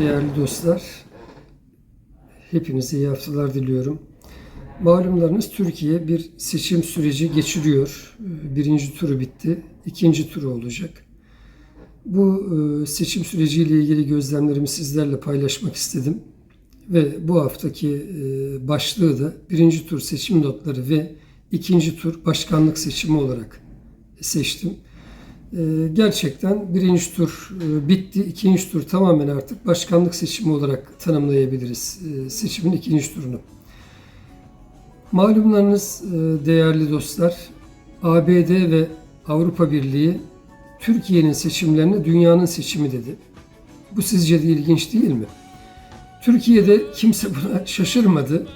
Değerli dostlar, hepinize iyi haftalar diliyorum. Malumlarınız Türkiye bir seçim süreci geçiriyor. Birinci turu bitti, ikinci turu olacak. Bu e, seçim süreciyle ilgili gözlemlerimi sizlerle paylaşmak istedim. Ve bu haftaki e, başlığı da birinci tur seçim notları ve ikinci tur başkanlık seçimi olarak seçtim. Ee, gerçekten birinci tur e, bitti. ikinci tur tamamen artık başkanlık seçimi olarak tanımlayabiliriz e, seçimin ikinci turunu. Malumlarınız e, değerli dostlar, ABD ve Avrupa Birliği Türkiye'nin seçimlerini dünyanın seçimi dedi. Bu sizce de ilginç değil mi? Türkiye'de kimse buna şaşırmadı.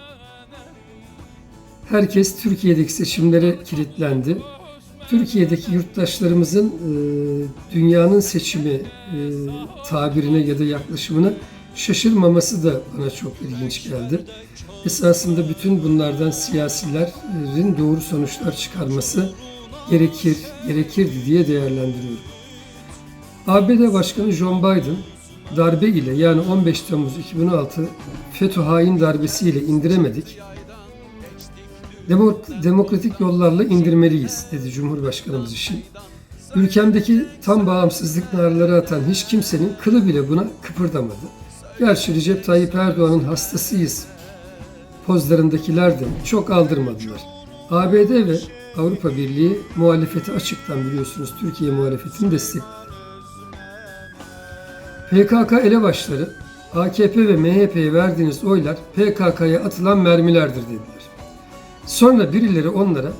Herkes Türkiye'deki seçimlere kilitlendi. Türkiye'deki yurttaşlarımızın e, dünyanın seçimi e, tabirine ya da yaklaşımına şaşırmaması da bana çok ilginç geldi. Esasında bütün bunlardan siyasilerin doğru sonuçlar çıkarması gerekir, gerekirdi diye değerlendiriyorum. ABD Başkanı John Biden darbe ile yani 15 Temmuz 2016 FETÖ hain darbesiyle indiremedik. Demo- demokratik yollarla indirmeliyiz dedi Cumhurbaşkanımız için. Ülkemdeki tam bağımsızlık narları atan hiç kimsenin kılı bile buna kıpırdamadı. Gerçi Recep Tayyip Erdoğan'ın hastasıyız pozlarındakiler de çok aldırmadılar. ABD ve Avrupa Birliği muhalefeti açıktan biliyorsunuz Türkiye muhalefetini destekledi. PKK elebaşları AKP ve MHP'ye verdiğiniz oylar PKK'ya atılan mermilerdir dediler. Sonra birileri onlara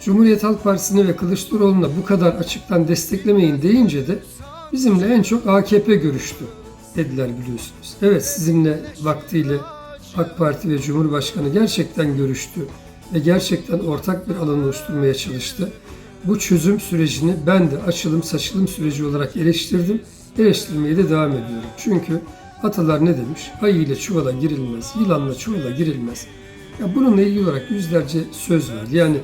Cumhuriyet Halk Partisi'ni ve Kılıçdaroğlu'na bu kadar açıktan desteklemeyin deyince de bizimle en çok AKP görüştü dediler biliyorsunuz. Evet sizinle vaktiyle AK Parti ve Cumhurbaşkanı gerçekten görüştü ve gerçekten ortak bir alan oluşturmaya çalıştı. Bu çözüm sürecini ben de açılım saçılım süreci olarak eleştirdim. Eleştirmeye de devam ediyorum. Çünkü atalar ne demiş? Ayı ile çuvala girilmez, yılanla çuvala girilmez. Ya bununla ilgili olarak yüzlerce söz var. Yani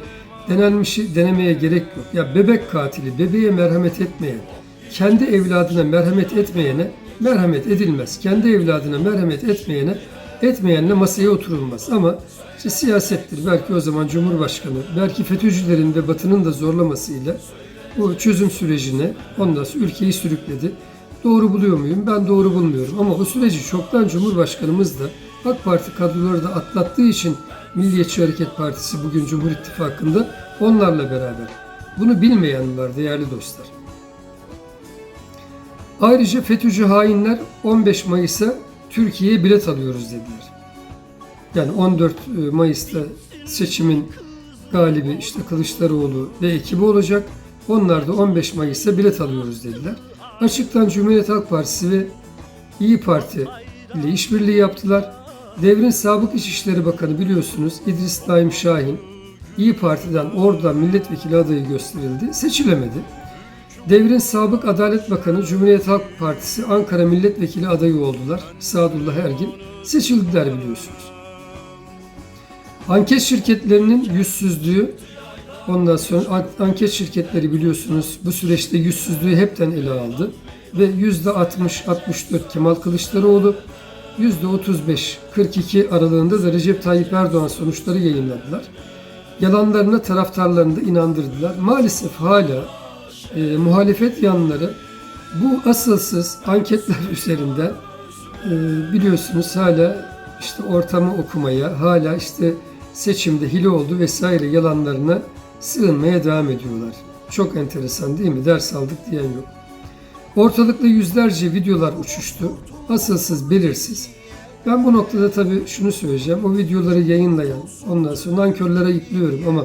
denenmişi denemeye gerek yok. Ya bebek katili, bebeğe merhamet etmeyen, kendi evladına merhamet etmeyene merhamet edilmez. Kendi evladına merhamet etmeyene etmeyenle masaya oturulmaz. Ama işte siyasettir. Belki o zaman Cumhurbaşkanı, belki FETÖ'cülerin ve Batı'nın da zorlamasıyla bu çözüm sürecine ondan sonra ülkeyi sürükledi. Doğru buluyor muyum? Ben doğru bulmuyorum. Ama o süreci çoktan Cumhurbaşkanımız da AK Parti kadroları da atlattığı için Milliyetçi Hareket Partisi bugün Cumhur İttifakı'nda onlarla beraber. Bunu bilmeyen var değerli dostlar. Ayrıca FETÖ'cü hainler 15 Mayıs'a Türkiye'ye bilet alıyoruz dediler. Yani 14 Mayıs'ta seçimin galibi işte Kılıçdaroğlu ve ekibi olacak. Onlar da 15 Mayıs'ta bilet alıyoruz dediler. Açıktan Cumhuriyet Halk Partisi ve İyi Parti ile işbirliği yaptılar. Devrin Sabık İçişleri Bakanı biliyorsunuz İdris Naim Şahin İyi Parti'den oradan milletvekili adayı gösterildi. Seçilemedi. Devrin Sabık Adalet Bakanı Cumhuriyet Halk Partisi Ankara Milletvekili adayı oldular. Sadullah Ergin. Seçildiler biliyorsunuz. Anket şirketlerinin yüzsüzlüğü ondan sonra an- anket şirketleri biliyorsunuz bu süreçte yüzsüzlüğü hepten ele aldı. Ve %60-64 Kemal Kılıçdaroğlu, %35-42 aralığında da Recep Tayyip Erdoğan sonuçları yayınladılar. Yalanlarına taraftarlarını da inandırdılar. Maalesef hala e, muhalefet yanları bu asılsız anketler üzerinden e, biliyorsunuz hala işte ortamı okumaya, hala işte seçimde hile oldu vesaire yalanlarına sığınmaya devam ediyorlar. Çok enteresan değil mi? Ders aldık diyen yok. Ortalıkta yüzlerce videolar uçuştu. Asılsız, belirsiz. Ben bu noktada tabii şunu söyleyeceğim. O videoları yayınlayan, ondan sonra nankörlere yüklüyorum ama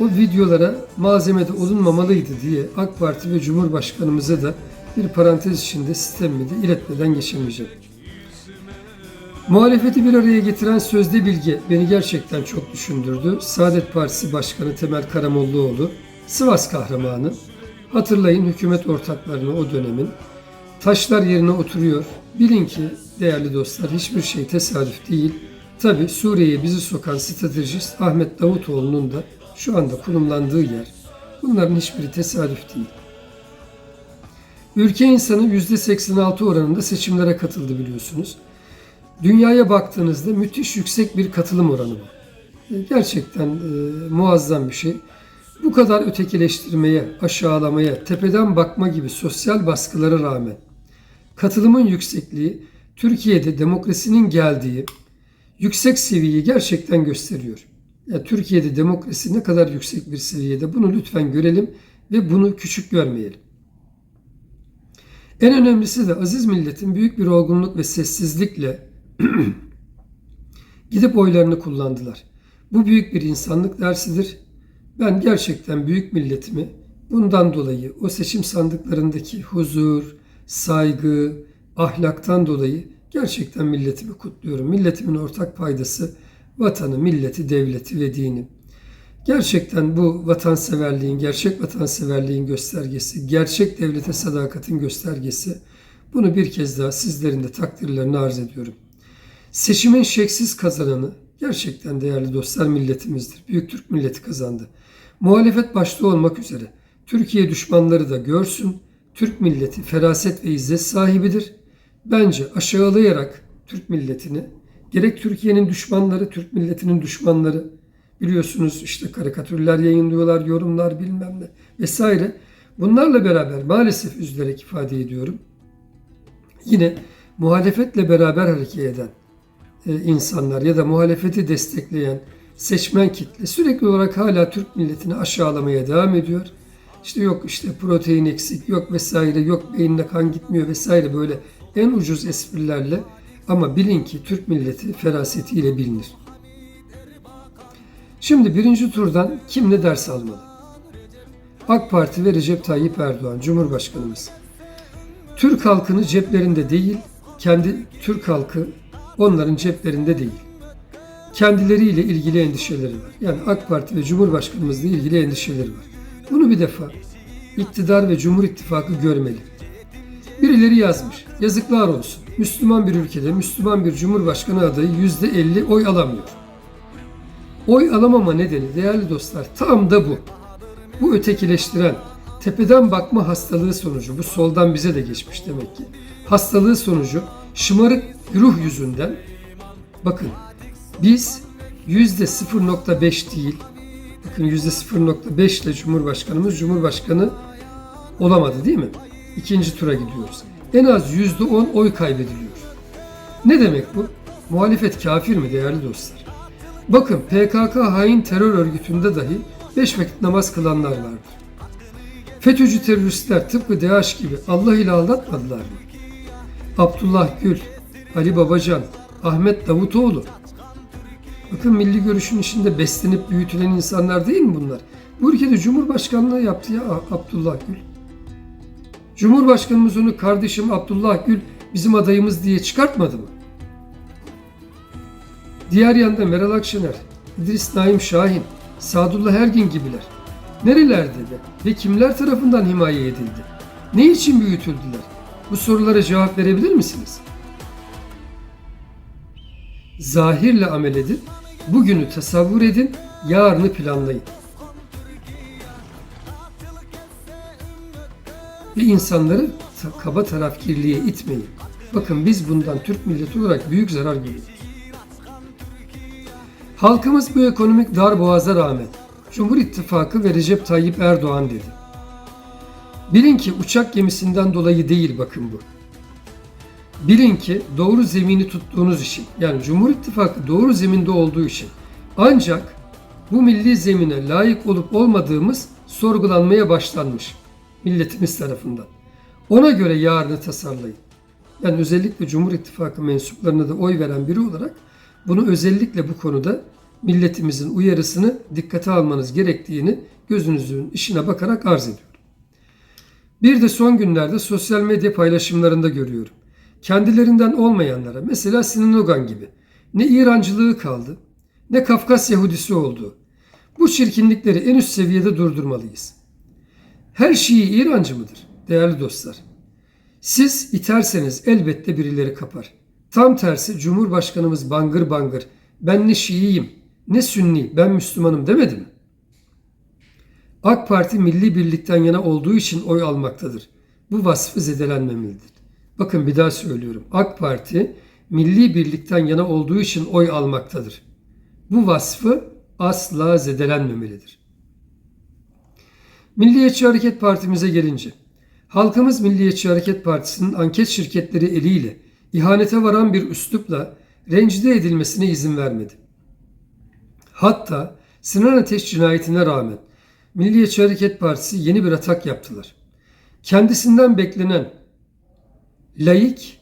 o videolara malzemede olunmamalıydı diye AK Parti ve Cumhurbaşkanımıza da bir parantez içinde sistemimi de iletmeden geçemeyeceğim. Muhalefeti bir araya getiren sözde bilgi beni gerçekten çok düşündürdü. Saadet Partisi Başkanı Temel Karamollaoğlu, Sivas kahramanı. Hatırlayın hükümet ortaklarını o dönemin. Taşlar yerine oturuyor. Bilin ki değerli dostlar hiçbir şey tesadüf değil. Tabi Suriye'ye bizi sokan stratejist Ahmet Davutoğlu'nun da şu anda konumlandığı yer. Bunların hiçbiri tesadüf değil. Ülke insanı %86 oranında seçimlere katıldı biliyorsunuz. Dünyaya baktığınızda müthiş yüksek bir katılım oranı bu. E, Gerçekten e, muazzam bir şey. Bu kadar ötekileştirmeye, aşağılamaya, tepeden bakma gibi sosyal baskılara rağmen katılımın yüksekliği Türkiye'de demokrasinin geldiği yüksek seviyeyi gerçekten gösteriyor. Ya Türkiye'de demokrasi ne kadar yüksek bir seviyede bunu lütfen görelim ve bunu küçük görmeyelim. En önemlisi de aziz milletin büyük bir olgunluk ve sessizlikle gidip oylarını kullandılar. Bu büyük bir insanlık dersidir. Ben gerçekten büyük milletimi bundan dolayı o seçim sandıklarındaki huzur, saygı, ahlaktan dolayı gerçekten milletimi kutluyorum. Milletimin ortak paydası vatanı, milleti, devleti ve dini. Gerçekten bu vatanseverliğin, gerçek vatanseverliğin göstergesi, gerçek devlete sadakatin göstergesi. Bunu bir kez daha sizlerin de takdirlerini arz ediyorum. Seçimin şeksiz kazananı gerçekten değerli dostlar milletimizdir. Büyük Türk milleti kazandı. Muhalefet başta olmak üzere Türkiye düşmanları da görsün, Türk milleti feraset ve izzet sahibidir. Bence aşağılayarak Türk milletini, gerek Türkiye'nin düşmanları, Türk milletinin düşmanları, biliyorsunuz işte karikatürler yayınlıyorlar, yorumlar bilmem ne vesaire. Bunlarla beraber maalesef üzülerek ifade ediyorum. Yine muhalefetle beraber hareket eden e, insanlar ya da muhalefeti destekleyen seçmen kitle sürekli olarak hala Türk milletini aşağılamaya devam ediyor. İşte yok işte protein eksik, yok vesaire, yok beynine kan gitmiyor vesaire böyle en ucuz esprilerle ama bilin ki Türk milleti ferasetiyle bilinir. Şimdi birinci turdan kim ne ders almalı? AK Parti ve Recep Tayyip Erdoğan Cumhurbaşkanımız. Türk halkını ceplerinde değil, kendi Türk halkı onların ceplerinde değil. Kendileriyle ilgili endişeleri var. Yani AK Parti ve Cumhurbaşkanımızla ilgili endişeleri var. Bunu bir defa iktidar ve Cumhur İttifakı görmeli. Birileri yazmış. Yazıklar olsun. Müslüman bir ülkede Müslüman bir Cumhurbaşkanı adayı %50 oy alamıyor. Oy alamama nedeni değerli dostlar tam da bu. Bu ötekileştiren, tepeden bakma hastalığı sonucu, bu soldan bize de geçmiş demek ki. Hastalığı sonucu şımarık ruh yüzünden bakın biz yüzde 0.5 değil, bakın yüzde 0.5 ile Cumhurbaşkanımız Cumhurbaşkanı olamadı değil mi? İkinci tura gidiyoruz. En az yüzde 10 oy kaybediliyor. Ne demek bu? Muhalefet kafir mi değerli dostlar? Bakın PKK hain terör örgütünde dahi 5 vakit namaz kılanlar vardır. FETÖ'cü teröristler tıpkı DAEŞ gibi Allah ile aldatmadılar mı? Abdullah Gül, Ali Babacan, Ahmet Davutoğlu. Bakın milli görüşün içinde beslenip büyütülen insanlar değil mi bunlar? Bu ülkede Cumhurbaşkanlığı yaptı ya Abdullah Gül. Cumhurbaşkanımız onu kardeşim Abdullah Gül bizim adayımız diye çıkartmadı mı? Diğer yanda Meral Akşener, İdris Naim Şahin, Sadullah Ergin gibiler. Nerelerde de ve kimler tarafından himaye edildi? Ne için büyütüldüler? Bu sorulara cevap verebilir misiniz? Zahirle amel edin, bugünü tasavvur edin, yarını planlayın. Ve insanları kaba tarafkirliğe itmeyin. Bakın biz bundan Türk milleti olarak büyük zarar görüyoruz. Halkımız bu ekonomik dar boğaza rağmen Cumhur İttifakı ve Recep Tayyip Erdoğan dedi. Bilin ki uçak gemisinden dolayı değil bakın bu. Bilin ki doğru zemini tuttuğunuz için yani Cumhur İttifakı doğru zeminde olduğu için ancak bu milli zemine layık olup olmadığımız sorgulanmaya başlanmış milletimiz tarafından. Ona göre yarını tasarlayın. Ben özellikle Cumhur İttifakı mensuplarına da oy veren biri olarak bunu özellikle bu konuda milletimizin uyarısını dikkate almanız gerektiğini gözünüzün işine bakarak arz ediyorum. Bir de son günlerde sosyal medya paylaşımlarında görüyorum. Kendilerinden olmayanlara mesela Sinan Ogan gibi ne İrancılığı kaldı ne Kafkas Yahudisi oldu. Bu çirkinlikleri en üst seviyede durdurmalıyız. Her Şii İrancı mıdır değerli dostlar? Siz iterseniz elbette birileri kapar. Tam tersi Cumhurbaşkanımız bangır bangır ben ne Şiiyim ne Sünni ben Müslümanım demedi mi? AK Parti milli birlikten yana olduğu için oy almaktadır. bu vasfı zedelenmemelidir. Bakın bir daha söylüyorum. AK Parti milli birlikten yana olduğu için oy almaktadır. Bu vasfı asla zedelenmemelidir. Milliyetçi Hareket Partimize gelince, halkımız Milliyetçi Hareket Partisi'nin anket şirketleri eliyle ihanete varan bir üslupla rencide edilmesine izin vermedi. Hatta Sinan Ateş cinayetine rağmen Milliyetçi Hareket Partisi yeni bir atak yaptılar. Kendisinden beklenen laik,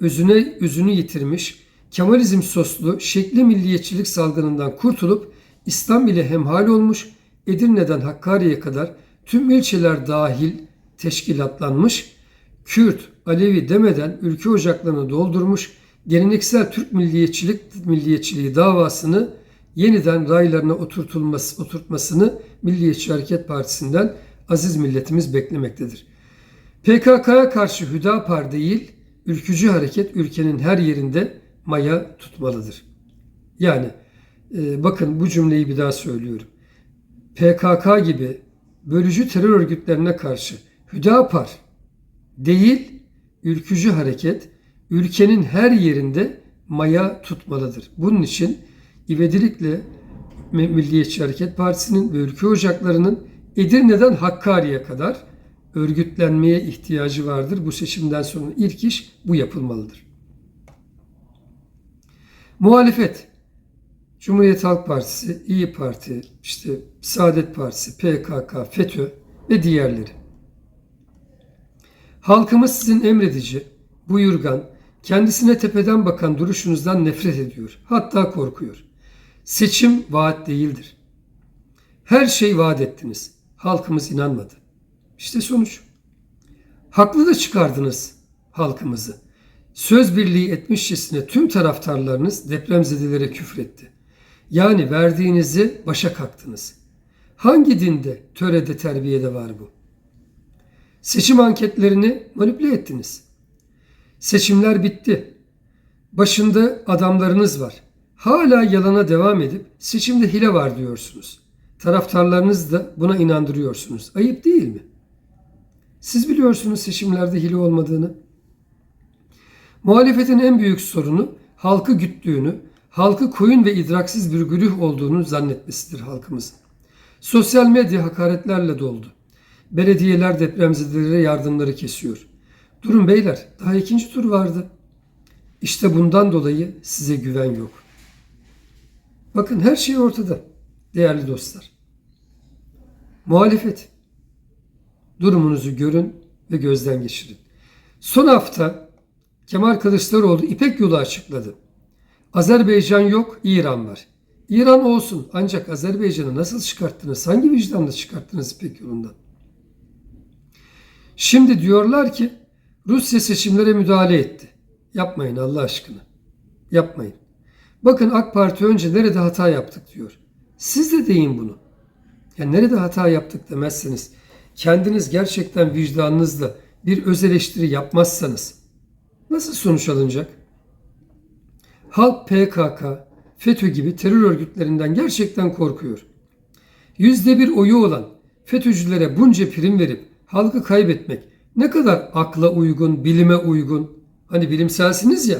özüne özünü yitirmiş, Kemalizm soslu şekli milliyetçilik salgınından kurtulup İslam ile hemhal olmuş, Edirne'den Hakkari'ye kadar tüm ilçeler dahil teşkilatlanmış, Kürt, Alevi demeden ülke ocaklarını doldurmuş, geleneksel Türk milliyetçilik milliyetçiliği davasını yeniden raylarına oturtulması, oturtmasını Milliyetçi Hareket Partisi'nden aziz milletimiz beklemektedir. PKK'ya karşı Hüdapar değil, ülkücü hareket ülkenin her yerinde maya tutmalıdır. Yani e, bakın bu cümleyi bir daha söylüyorum. PKK gibi bölücü terör örgütlerine karşı Hüdapar değil, ülkücü hareket ülkenin her yerinde maya tutmalıdır. Bunun için ivedilikle Milliyetçi Hareket Partisi'nin ve ülke ocaklarının Edirne'den Hakkari'ye kadar örgütlenmeye ihtiyacı vardır. Bu seçimden sonra ilk iş bu yapılmalıdır. Muhalefet Cumhuriyet Halk Partisi, İyi Parti, işte Saadet Partisi, PKK, FETÖ ve diğerleri. Halkımız sizin emredici, buyurgan, kendisine tepeden bakan duruşunuzdan nefret ediyor. Hatta korkuyor. Seçim vaat değildir. Her şey vaat ettiniz. Halkımız inanmadı. İşte sonuç. Haklı da çıkardınız halkımızı. Söz birliği etmişçesine tüm taraftarlarınız depremzedelere küfretti. Yani verdiğinizi başa kalktınız. Hangi dinde, törede, terbiyede var bu? Seçim anketlerini manipüle ettiniz. Seçimler bitti. Başında adamlarınız var. Hala yalana devam edip seçimde hile var diyorsunuz. Taraftarlarınız da buna inandırıyorsunuz. Ayıp değil mi? Siz biliyorsunuz seçimlerde hile olmadığını. Muhalefetin en büyük sorunu halkı güttüğünü, halkı koyun ve idraksiz bir güruh olduğunu zannetmesidir halkımızın. Sosyal medya hakaretlerle doldu. Belediyeler depremzedelere yardımları kesiyor. Durun beyler, daha ikinci tur vardı. İşte bundan dolayı size güven yok. Bakın her şey ortada değerli dostlar. Muhalefet. Durumunuzu görün ve gözden geçirin. Son hafta Kemal Kılıçdaroğlu İpek yolu açıkladı. Azerbaycan yok, İran var. İran olsun ancak Azerbaycan'ı nasıl çıkarttınız? Hangi vicdanla çıkarttınız İpek yolundan? Şimdi diyorlar ki Rusya seçimlere müdahale etti. Yapmayın Allah aşkına. Yapmayın. Bakın AK Parti önce nerede hata yaptık diyor. Siz de deyin bunu. Yani nerede hata yaptık demezseniz, kendiniz gerçekten vicdanınızla bir öz eleştiri yapmazsanız nasıl sonuç alınacak? Halk PKK, FETÖ gibi terör örgütlerinden gerçekten korkuyor. Yüzde bir oyu olan FETÖ'cülere bunca prim verip halkı kaybetmek ne kadar akla uygun, bilime uygun. Hani bilimselsiniz ya,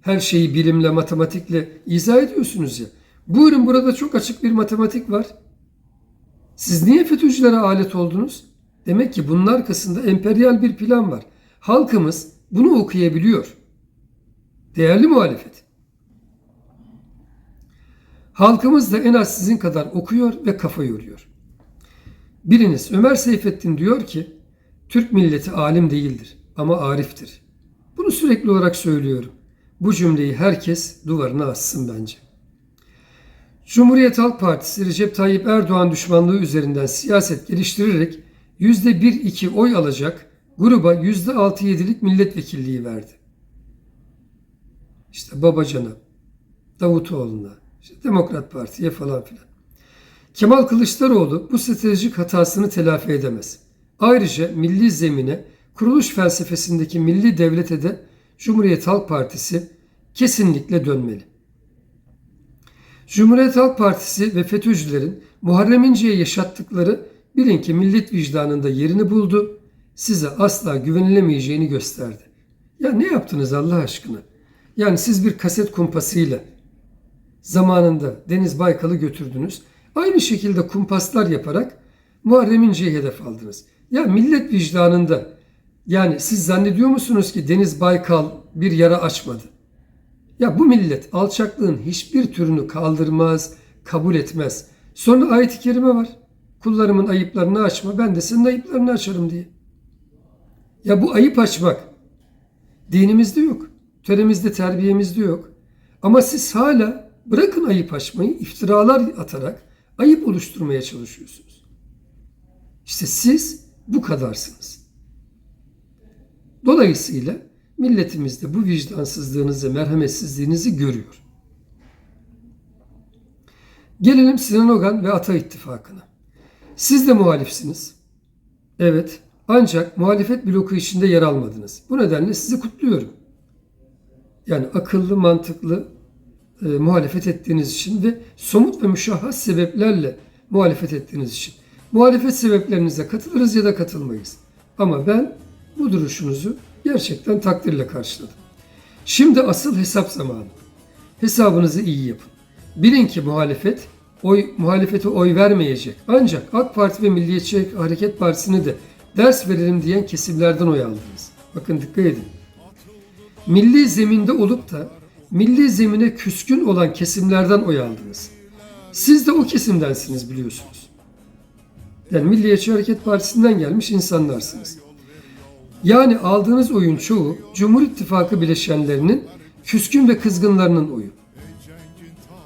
her şeyi bilimle, matematikle izah ediyorsunuz ya. Buyurun burada çok açık bir matematik var. Siz niye FETÖ'cülere alet oldunuz? Demek ki bunun arkasında emperyal bir plan var. Halkımız bunu okuyabiliyor. Değerli muhalefet. Halkımız da en az sizin kadar okuyor ve kafa yoruyor. Biriniz Ömer Seyfettin diyor ki Türk milleti alim değildir ama ariftir. Bunu sürekli olarak söylüyorum. Bu cümleyi herkes duvarına assın bence. Cumhuriyet Halk Partisi Recep Tayyip Erdoğan düşmanlığı üzerinden siyaset geliştirerek %1-2 oy alacak gruba %6-7'lik milletvekilliği verdi. İşte Babacan'a, Davutoğlu'na, işte Demokrat Parti'ye falan filan. Kemal Kılıçdaroğlu bu stratejik hatasını telafi edemez. Ayrıca milli zemine, kuruluş felsefesindeki milli devlete de Cumhuriyet Halk Partisi kesinlikle dönmeli. Cumhuriyet Halk Partisi ve FETÖ'cülerin Muharrem İnce'ye yaşattıkları bilin ki millet vicdanında yerini buldu. size asla güvenilemeyeceğini gösterdi. Ya ne yaptınız Allah aşkına? Yani siz bir kaset kumpasıyla zamanında Deniz Baykal'ı götürdünüz. Aynı şekilde kumpaslar yaparak Muharrem İnce'yi hedef aldınız. Ya millet vicdanında yani siz zannediyor musunuz ki Deniz Baykal bir yara açmadı? Ya bu millet alçaklığın hiçbir türünü kaldırmaz, kabul etmez. Sonra ayet-i kerime var. Kullarımın ayıplarını açma, ben de senin ayıplarını açarım diye. Ya bu ayıp açmak dinimizde yok. Töremizde, terbiyemizde yok. Ama siz hala bırakın ayıp açmayı, iftiralar atarak ayıp oluşturmaya çalışıyorsunuz. İşte siz bu kadarsınız. Dolayısıyla milletimiz de bu vicdansızlığınızı, merhametsizliğinizi görüyor. Gelelim Sinan Ogan ve Ata İttifakı'na. Siz de muhalifsiniz. Evet. Ancak muhalefet bloku içinde yer almadınız. Bu nedenle sizi kutluyorum. Yani akıllı, mantıklı e, muhalefet ettiğiniz için ve somut ve müşahhas sebeplerle muhalefet ettiğiniz için. Muhalefet sebeplerinize katılırız ya da katılmayız. Ama ben bu duruşunuzu gerçekten takdirle karşıladım. Şimdi asıl hesap zamanı. Hesabınızı iyi yapın. Bilin ki muhalefet oy muhalefete oy vermeyecek. Ancak AK Parti ve Milliyetçi Hareket Partisi'ni de ders verelim diyen kesimlerden oy aldınız. Bakın dikkat edin. Milli zeminde olup da milli zemine küskün olan kesimlerden oy aldınız. Siz de o kesimdensiniz biliyorsunuz. Yani Milliyetçi Hareket Partisi'nden gelmiş insanlarsınız. Yani aldığınız oyun çoğu Cumhur İttifakı bileşenlerinin küskün ve kızgınlarının oyu.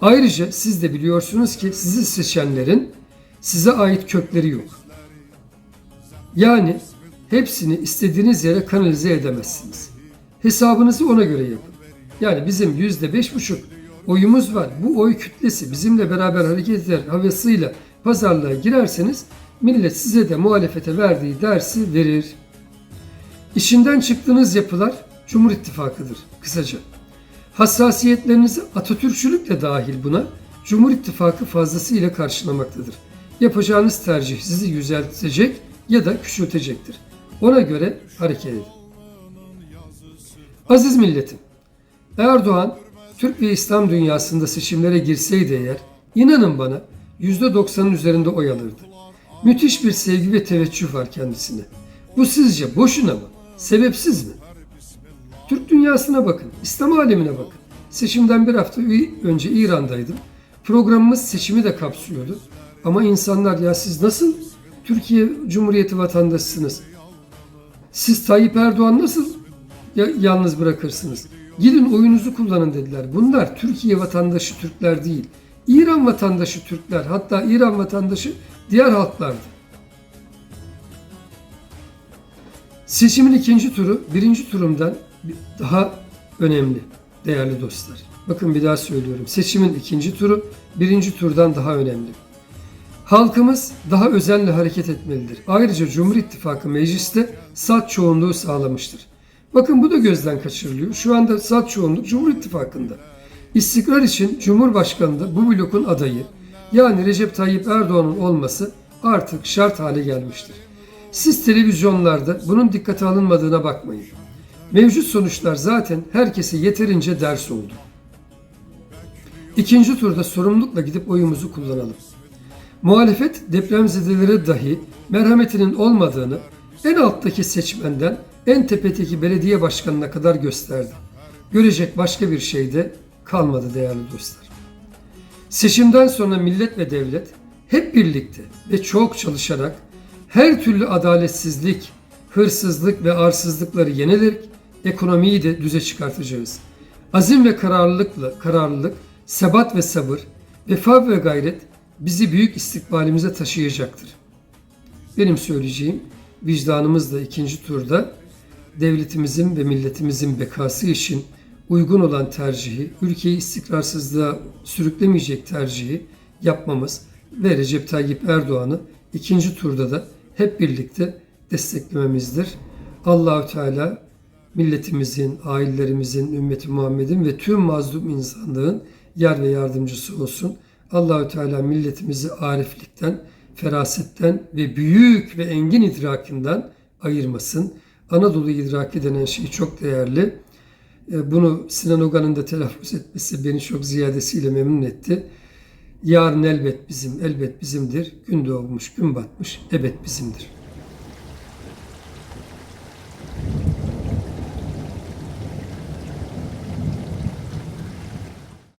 Ayrıca siz de biliyorsunuz ki sizi seçenlerin size ait kökleri yok. Yani hepsini istediğiniz yere kanalize edemezsiniz. Hesabınızı ona göre yapın. Yani bizim yüzde beş buçuk oyumuz var. Bu oy kütlesi bizimle beraber hareket eder havasıyla pazarlığa girerseniz millet size de muhalefete verdiği dersi verir. İşinden çıktığınız yapılar Cumhur İttifakı'dır kısaca. Hassasiyetlerinizi Atatürkçülük de dahil buna Cumhur İttifakı fazlasıyla karşılamaktadır. Yapacağınız tercih sizi yüceltecek ya da küçültecektir. Ona göre hareket edin. Aziz milletim, Erdoğan Türk ve İslam dünyasında seçimlere girseydi eğer, inanın bana %90'ın üzerinde oy alırdı. Müthiş bir sevgi ve teveccüh var kendisine. Bu sizce boşuna mı? Sebepsiz mi? Türk dünyasına bakın, İslam alemine bakın. Seçimden bir hafta önce İran'daydım. Programımız seçimi de kapsıyordu. Ama insanlar ya siz nasıl Türkiye Cumhuriyeti vatandaşısınız? Siz Tayyip Erdoğan nasıl ya- yalnız bırakırsınız? Gidin oyunuzu kullanın dediler. Bunlar Türkiye vatandaşı Türkler değil. İran vatandaşı Türkler, hatta İran vatandaşı diğer halklardı. Seçimin ikinci turu birinci turumdan daha önemli değerli dostlar. Bakın bir daha söylüyorum. Seçimin ikinci turu birinci turdan daha önemli. Halkımız daha özenle hareket etmelidir. Ayrıca Cumhur İttifakı mecliste salt çoğunluğu sağlamıştır. Bakın bu da gözden kaçırılıyor. Şu anda salt çoğunluk Cumhur İttifakı'nda. İstikrar için Cumhurbaşkanı'nda bu blokun adayı yani Recep Tayyip Erdoğan'ın olması artık şart hale gelmiştir. Siz televizyonlarda bunun dikkate alınmadığına bakmayın. Mevcut sonuçlar zaten herkese yeterince ders oldu. İkinci turda sorumlulukla gidip oyumuzu kullanalım. Muhalefet depremzedelere dahi merhametinin olmadığını en alttaki seçmenden en tepedeki belediye başkanına kadar gösterdi. Görecek başka bir şey de kalmadı değerli dostlar. Seçimden sonra millet ve devlet hep birlikte ve çok çalışarak her türlü adaletsizlik, hırsızlık ve arsızlıkları yenerek ekonomiyi de düze çıkartacağız. Azim ve kararlılıkla, kararlılık, sebat ve sabır, vefa ve gayret bizi büyük istikbalimize taşıyacaktır. Benim söyleyeceğim vicdanımızla ikinci turda devletimizin ve milletimizin bekası için uygun olan tercihi, ülkeyi istikrarsızlığa sürüklemeyecek tercihi yapmamız ve Recep Tayyip Erdoğan'ı ikinci turda da hep birlikte desteklememizdir. Allahü Teala milletimizin, ailelerimizin, ümmeti Muhammed'in ve tüm mazlum insanlığın yar ve yardımcısı olsun. Allahü Teala milletimizi ariflikten, ferasetten ve büyük ve engin idrakinden ayırmasın. Anadolu idraki denen şey çok değerli. E, Bunu Sinan Ogan'ın da telaffuz etmesi beni çok ziyadesiyle memnun etti. Yarın elbet bizim, elbet bizimdir. Gün doğmuş, gün batmış, ebed bizimdir.